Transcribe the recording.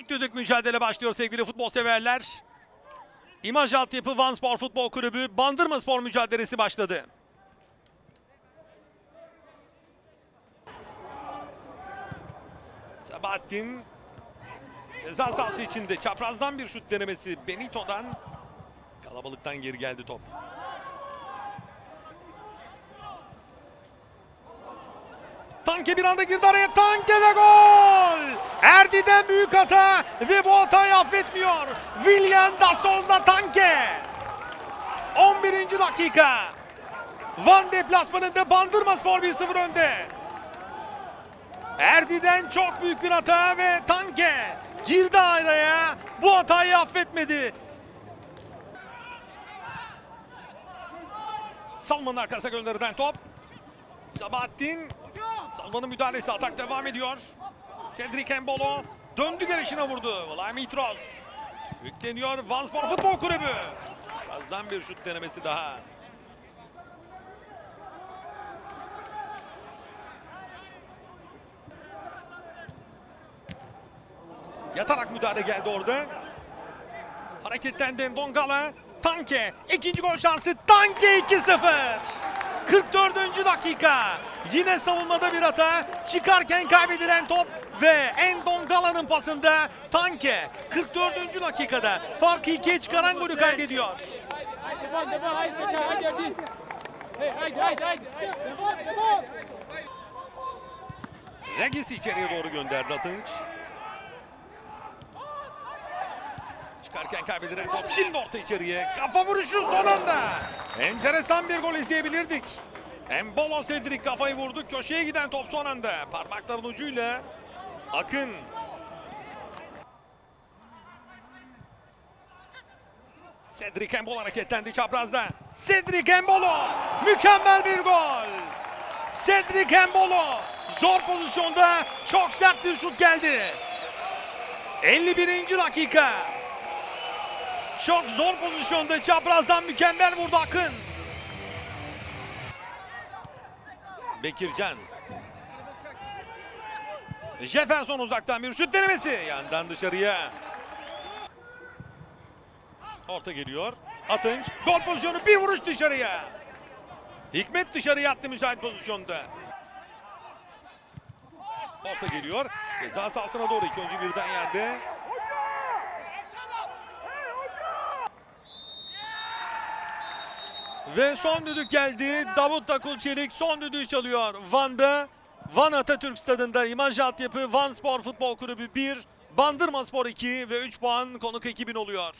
düdük mücadele başlıyor sevgili futbol severler. İmaj altyapı Van Spor Futbol Kulübü Bandırma Spor mücadelesi başladı. Sabahattin ceza sahası içinde çaprazdan bir şut denemesi Benito'dan kalabalıktan geri geldi top. Tanke bir anda girdi araya. Tanke de gol! Erdi'den büyük hata ve bu hatayı affetmiyor. William da Souza Tanke. 11. dakika. Van deplasmanında Bandırma Spor 1-0 önde. Erdi'den çok büyük bir hata ve Tanke girdi araya. Bu hatayı affetmedi. Salman'ın arkasına gönderilen top. Sabahattin Salman'ın müdahalesi atak devam ediyor. Cedric Embolo döndü gelişine vurdu. Vlad Mitroz. Yükleniyor Vanspor Futbol Kulübü. Birazdan bir şut denemesi daha. Yatarak müdahale geldi orada. Hareketlendi Dongala. Tanke. ikinci gol şansı. Tanke 2-0. 44. dakika. Yine savunmada bir hata. Çıkarken kaybedilen top ve Endongala'nın pasında Tanke 44. dakikada farkı ikiye çıkaran golü kaydediyor. Regis içeriye doğru gönderdi Atınç. Çıkarken kaybedilen top şimdi orta içeriye. Kafa vuruşu son anda. Enteresan bir gol izleyebilirdik. Embolo Cedric kafayı vurdu. Köşeye giden top son anda. Parmakların ucuyla Akın. Cedric Embolo hareketlendi çaprazda. Cedric Embolo. Mükemmel bir gol. Cedric Embolo zor pozisyonda çok sert bir şut geldi. 51. dakika. Çok zor pozisyonda çaprazdan mükemmel vurdu Akın. Bekircan. Jefferson uzaktan bir şut denemesi. Yandan dışarıya. Orta geliyor. Atınç. Gol pozisyonu bir vuruş dışarıya. Hikmet dışarıya attı müsait pozisyonda. Orta geliyor. Ceza sahasına doğru iki oyuncu birden yerde. Ve son düdük geldi. Davut Takul Çelik son düdüğü çalıyor. Van'da Van Atatürk Stadında İmaj Altyapı Van Spor Futbol Kulübü 1, Bandırma Spor 2 ve 3 puan konuk ekibin oluyor.